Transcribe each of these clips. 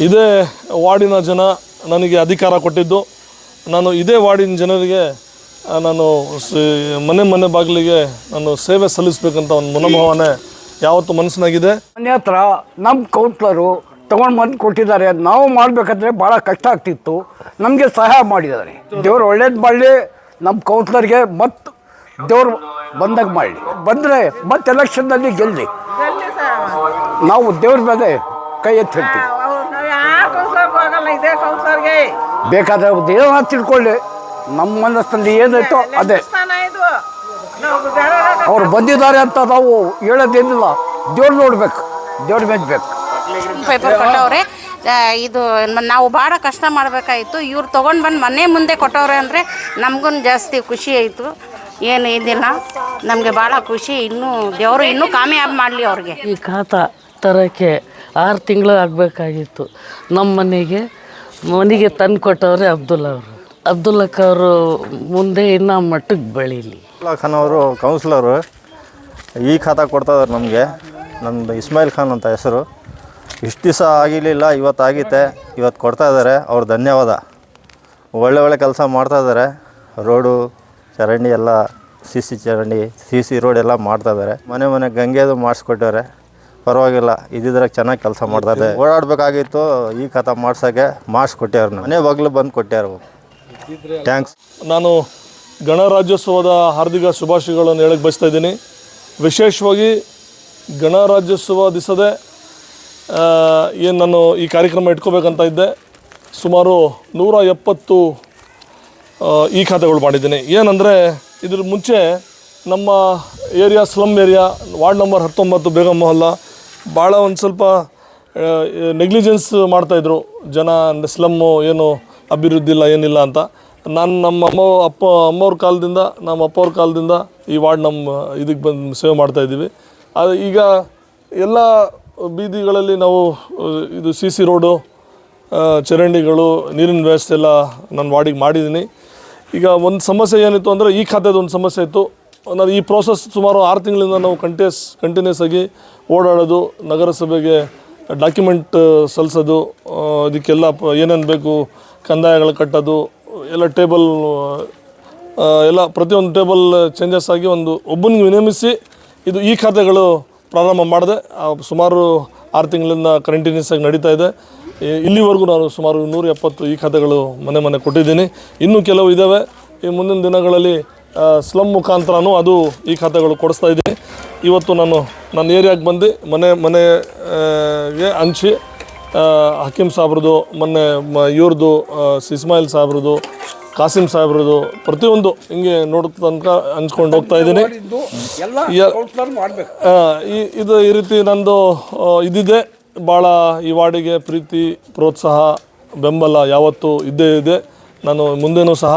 ಇದೇ ವಾರ್ಡಿನ ಜನ ನನಗೆ ಅಧಿಕಾರ ಕೊಟ್ಟಿದ್ದು. ನಾನು ಇದೇ ವಾರ್ಡಿನ ಜನರಿಗೆ ನಾನು ಸ- ಮನೆ ಮನೆ ಬಾಗಿಲಿಗೆ ನಾನು ಸೇವೆ ಸಲ್ಲಿಸಬೇಕಂತ ಒಂದು ಮನೋಭಾವನೆ ಯಾವತ್ತು ಮನಸ್ಸಿನಾಗಿದೆ. ಮನೆ ಹತ್ರ ನಮ್ಮ ಕೌನ್ಸ್ಲರು ತಗೊಂಡು ಬಂದು ಕೊಟ್ಟಿದ್ದಾರೆ. ನಾವು ಮಾಡಬೇಕಾದ್ರೆ ಭಾಳ ಕಷ್ಟ ಆಗ್ತಿತ್ತು. ನಮಗೆ ಸಹಾಯ ಮಾಡಿದ್ದಾರೆ. ದೇವ್ರು ಒಳ್ಳೇದು ಮಾಡಲಿ. ನಮ್ಮ ಕೌನ್ಸ್ಲರ್ಗೆ ಮತ್ತು ದೇವ್ರು ಬಂದಾಗ ಮಾಡಲಿ. ಬಂದರೆ ಮತ್ತೆ ಎಲೆಕ್ಷನ್ನಲ್ಲಿ ಗೆಲ್ಲಿ. ನಾವು ದೇವ್ರ ಮೇಲೆ ಕೈ ಎತ್ತಿರ್ತೀವಿ ಇದೇ ಕೌನ್ಸರ್ಗೆ ಬೇಕಾದ್ರೆ ಅವ್ರು ಏನೋ ತಿಳ್ಕೊಳ್ಳಿ. ನಮ್ಮ ಮನಸ್ಸಲ್ಲಿ ಏನಾಯ್ತೋ ಅದೇ. ಅವ್ರು ಬಂದಿದ್ದಾರೆ ಅಂತ ನಾವು ಹೇಳೋದೇನಿಲ್ಲ. ದೇವ್ರು ನೋಡ್ಬೇಕು. ದೇವ್ರ ಮೆಚ್ಚಬೇಕು ಪೇಪರ್ ಕೊಟ್ಟವ್ರೆ. ಇದು ನಾವು ಭಾಳ ಕಷ್ಟ ಮಾಡಬೇಕಾಯಿತು. ಇವ್ರು ತೊಗೊಂಡು ಬಂದು ಮನೆ ಮುಂದೆ ಕೊಟ್ಟವ್ರೆ ಅಂದರೆ ನಮಗೂ ಜಾಸ್ತಿ ಖುಷಿ ಆಯಿತು. ಏನು ಇದಿಲ್ಲ. ನಮಗೆ ಭಾಳ ಖುಷಿ. ಇನ್ನೂ ದೇವರು ಇನ್ನೂ ಕಾಮಯಾಬ್ ಮಾಡಲಿ ಅವ್ರಿಗೆ. ಈ ಖಾತಾ ತರೋಕ್ಕೆ ಆರು ತಿಂಗಳು ಆಗಬೇಕಾಗಿತ್ತು. ನಮ್ಮ ಮನೆಗೆ ಮನೆಗೆ ತಂದು ಕೊಟ್ಟವ್ರೆ ಅಬ್ದುಲ್ಲಾ ಅವರು. ಅಬ್ದುಲ್ಲಕ್ಕ ಅವರು ಮುಂದೆ ಇನ್ನೂ ಮಟ್ಟಕ್ಕೆ ಬೆಳೀಲಿ. ಖಾನ್ ಅವರು ಕೌನ್ಸಿಲರು. ಈ ಖಾತಾ ಕೊಡ್ತಾ ಇದ್ದಾರೆ ನಮಗೆ. ನಮ್ಮದು ಇಸ್ಮಾಯಿಲ್ ಖಾನ್ ಅಂತ ಹೆಸರು. ಇಷ್ಟು ದಿವಸ ಆಗಿರಲಿಲ್ಲ ಇವತ್ತು ಆಗೈತೆ ಇವತ್ತು ಕೊಡ್ತಾ ಇದ್ದಾರೆ ಅವ್ರು ಧನ್ಯವಾದ. ಒಳ್ಳೆ ಒಳ್ಳೆ ಕೆಲಸ ಮಾಡ್ತಾ ಇದ್ದಾರೆ ರೋಡು, ಚರಂಡಿ ಎಲ್ಲ, ಸಿ ಸಿ ಚರಂಡಿ, ಸಿ ಸಿ ರೋಡ್ ಎಲ್ಲ ಮಾಡ್ತಾ ಇದ್ದಾರೆ ಮನೆ ಮನೆ ಗಂಗೆದು ಮಾಡಿಸ್ಕೊಟ್ಟವ್ರೆ. ಪರವಾಗಿಲ್ಲ, ಇದ್ದಿದ್ರೆ ಚೆನ್ನಾಗಿ ಕೆಲಸ ಮಾಡ್ತಾರೆ ಓಡಾಡಬೇಕಾಗಿತ್ತು, ಈ ಕಥ ಮಾಡ್ಸೋಕ್ಕೆ ಮಾಡಿಸ್ಕೊಟ್ಟ್ಯಾರ ಮನೆ ಬಾಗಿಲು ಬಂದು ಕೊಟ್ಟ್ಯಾರು ಥ್ಯಾಂಕ್ಸ್ ನಾನು ಗಣರಾಜ್ಯೋತ್ಸವದ ಹಾರ್ದಿಕ ಶುಭಾಶಯಗಳನ್ನು ಹೇಳಕ್ಕೆ ಬಯಸ್ತಾ ಇದ್ದೀನಿ. ವಿಶೇಷವಾಗಿ ಗಣರಾಜ್ಯೋತ್ಸವ ದಿವಸದೇ ಏನು ನಾನು ಈ ಕಾರ್ಯಕ್ರಮ ಇಟ್ಕೋಬೇಕಂತ ಇದ್ದೆ. ಸುಮಾರು ನೂರ ಎಪ್ಪತ್ತು ಈ ಖಾತೆಗಳು ಮಾಡಿದ್ದೀನಿ. ಏನಂದರೆ, ಇದ್ರ ಮುಂಚೆ ನಮ್ಮ area, slum area, ward number ಹತ್ತೊಂಬತ್ತು, ಬೇಗಂ ಮೊಹಲ್ಲ ಭಾಳ ಒಂದು ಸ್ವಲ್ಪ ನೆಗ್ಲಿಜೆನ್ಸ್ ಮಾಡ್ತಾಯಿದ್ರು ಜನ ಸ್ಲಮ್ಮು ಏನು ಅಭಿವೃದ್ಧಿ ಇಲ್ಲ, ಏನಿಲ್ಲ ಅಂತ. ನಾನು ನಮ್ಮ ಅಮ್ಮ, ಅಪ್ಪ, ಅಮ್ಮವ್ರ ಕಾಲದಿಂದ, ನಮ್ಮ ಅಪ್ಪವ್ರ ಕಾಲದಿಂದ ಈ ವಾರ್ಡ್ ನಮ್ಮ ಇದಕ್ಕೆ ಬಂದು ಸೇವೆ ಮಾಡ್ತಾಯಿದ್ದೀವಿ ಅದು ಈಗ ಎಲ್ಲ ಬೀದಿಗಳಲ್ಲಿ ನಾವು, ಇದು ಸಿ ಸಿ ರೋಡು ಚರಂಡಿಗಳು, ನೀರಿನ ವ್ಯವಸ್ಥೆ ಎಲ್ಲ ನಾನು ವಾರ್ಡಿಗೆ ಮಾಡಿದ್ದೀನಿ. ಈಗ ಒಂದು ಸಮಸ್ಯೆ ಏನಿತ್ತು ಅಂದರೆ ಈ ಖಾತೆದು ಒಂದು ಸಮಸ್ಯೆ ಇತ್ತು. ನಾನು ಈ ಪ್ರೋಸೆಸ್ ಸುಮಾರು ಆರು ತಿಂಗಳಿಂದ ನಾವು ಕಂಟಿನ್ಯೂಸ್ ಕಂಟಿನ್ಯೂಸ್ ಆಗಿ ಓಡಾಡೋದು, ನಗರಸಭೆಗೆ ಡಾಕ್ಯುಮೆಂಟ್ ಸಲ್ಲಿಸೋದು ಇದಕ್ಕೆಲ್ಲ ಏನೇನು ಬೇಕು, ಕಂದಾಯಗಳು ಕಟ್ಟೋದು, ಎಲ್ಲ ಟೇಬಲ್ ಎಲ್ಲ ಪ್ರತಿಯೊಂದು ಟೇಬಲ್ ಚೇಂಜಸ್ ಆಗಿ ಒಂದು ಒಬ್ಬನಿಗೆ ವಿನಿಯಮಿಸಿ ಇದು ಈ ಖಾತೆಗಳು ಪ್ರಾರಂಭ ಮಾಡಿದೆ. ಸುಮಾರು ಆರು ತಿಂಗಳಿಂದ ಕಂಟಿನ್ಯೂಸ್ ಆಗಿ ನಡೀತಾ ಇದೆ. ಇಲ್ಲಿವರೆಗೂ ನಾನು ಸುಮಾರು ನೂರ ಎಪ್ಪತ್ತು ಈ ಖಾತೆಗಳು ಮನೆ ಮನೆ ಕೊಟ್ಟಿದ್ದೀನಿ. ಇನ್ನೂ ಕೆಲವು ಇದ್ದಾವೆ ಈ ಮುಂದಿನ ದಿನಗಳಲ್ಲಿ ಸ್ಲಮ್ ಮುಖಾಂತರನೂ ಅದು ಈ ಖಾತೆಗಳು ಕೊಡಿಸ್ತಾ ಇದ್ದೀನಿ ಇವತ್ತು ನಾನು ನನ್ನ ಏರಿಯಾಗೆ ಬಂದು ಮನೆ ಮನೆಗೆ ಹಂಚಿ ಹಕೀಂ ಸಾಬ್ರದ್ದು ಮೊನ್ನೆ ಮ ಇವ್ರದ್ದು ಇಸ್ಮಾಯಿಲ್ ಸಾಹೇಬ್ರದ್ದು ಕಾಸಿಂ ಸಾಹೇಬ್ರದ್ದು ಪ್ರತಿಯೊಂದು ಹಿಂಗೆ ನೋಡೋ ತನಕ ಹಂಚ್ಕೊಂಡು ಹೋಗ್ತಾ ಇದ್ದೀನಿ. ಈ ಇದು ಈ ರೀತಿ ನಂದು ಇದಿದೆ. ಭಾಳ ಈ ವಾರ್ಡಿಗೆ ಪ್ರೀತಿ ಪ್ರೋತ್ಸಾಹ ಬೆಂಬಲ ಯಾವತ್ತೂ ಇದ್ದೇ ಇದೆ. ನಾನು ಮುಂದೆನೂ ಸಹ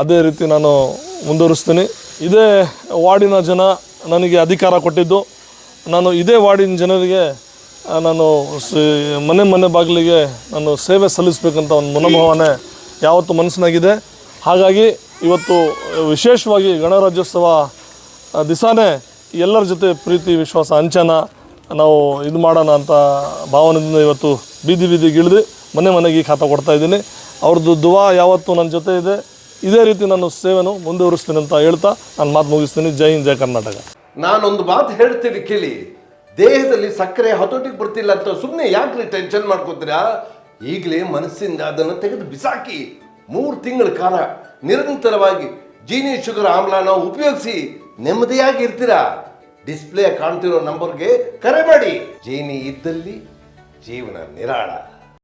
ಅದೇ ರೀತಿ ನಾನು ಮುಂದುವರಿಸ್ತೀನಿ. ಇದೇ ವಾರ್ಡಿನ ಜನ ನನಗೆ ಅಧಿಕಾರ ಕೊಟ್ಟಿದ್ದು. ನಾನು ಇದೇ ವಾರ್ಡಿನ ಜನರಿಗೆ ನಾನು ಮನೆ ಮನೆ ಬಾಗಿಲಿಗೆ ನಾನು ಸೇವೆ ಸಲ್ಲಿಸಬೇಕಂತ ಒಂದು ಮನೋಭಾವನೆ ಯಾವತ್ತು ಮನಸ್ಸಿನಾಗಿದೆ. ಹಾಗಾಗಿ ಇವತ್ತು ವಿಶೇಷವಾಗಿ ಗಣರಾಜ್ಯೋತ್ಸವ ದಿಸಾನೇ ಎಲ್ಲರ ಜೊತೆ ಪ್ರೀತಿ, ವಿಶ್ವಾಸ, ಅಂಚನ ನಾವು ಇದು ಮಾಡೋಣ ಅಂತ ಭಾವನೆಯಿಂದ ಇವತ್ತು ಬೀದಿ ಬೀದಿಗೆ ಇಳಿದು ಮನೆ ಮನೆಗೆ ಖಾತಾ ಕೊಡ್ತಾ ಇದ್ದೀನಿ. ಅವ್ರದ್ದು ದುವಾ ಯಾವತ್ತು ನನ್ನ ಜೊತೆ ಇದೆ. ಇದೇ ರೀತಿ ನಾನು ಸೇವೆಯನ್ನು ಮುಂದುವರಿಸ್ತೀನಿ ಅಂತ ಹೇಳ್ತಾ ನಾನು ಮಾತು ಮುಗಿಸ್ತೀನಿ. ಜೈ ಹಿಂದ್, ಜೈ ಕರ್ನಾಟಕ. ನಾನೊಂದು ಮಾತು ಹೇಳ್ತೀನಿ ಕೇಳಿ. ದೇಹದಲ್ಲಿ ಸಕ್ಕರೆ ಹತೋಟಿಗೆ ಬರ್ತಿಲ್ಲ ಅಂತ ಸುಮ್ಮನೆ ಯಾಕ್ರಿ ಟೆನ್ಷನ್ ಮಾಡ್ಕೋತೀರಾ? ಈಗಲೇ ಮನಸ್ಸಿಂದ ಅದನ್ನು ತೆಗೆದು ಬಿಸಾಕಿ ಮೂರು ತಿಂಗಳ ಕಾಲ ನಿರಂತರವಾಗಿ ಜೀನಿ ಶುಗರ್ ಆಮ್ಲನ ಉಪಯೋಗಿಸಿ ನೆಮ್ಮದಿಯಾಗಿ ಇರ್ತೀರಾ? ಡಿಸ್ಪ್ಲೇ ಕಾಣ್ತಿರೋ ನಂಬರ್ಗೆ ಕರೆ ಮಾಡಿ. ಜೀನಿ ಇದ್ದಲ್ಲಿ ಜೀವನ ನಿರಾಳ.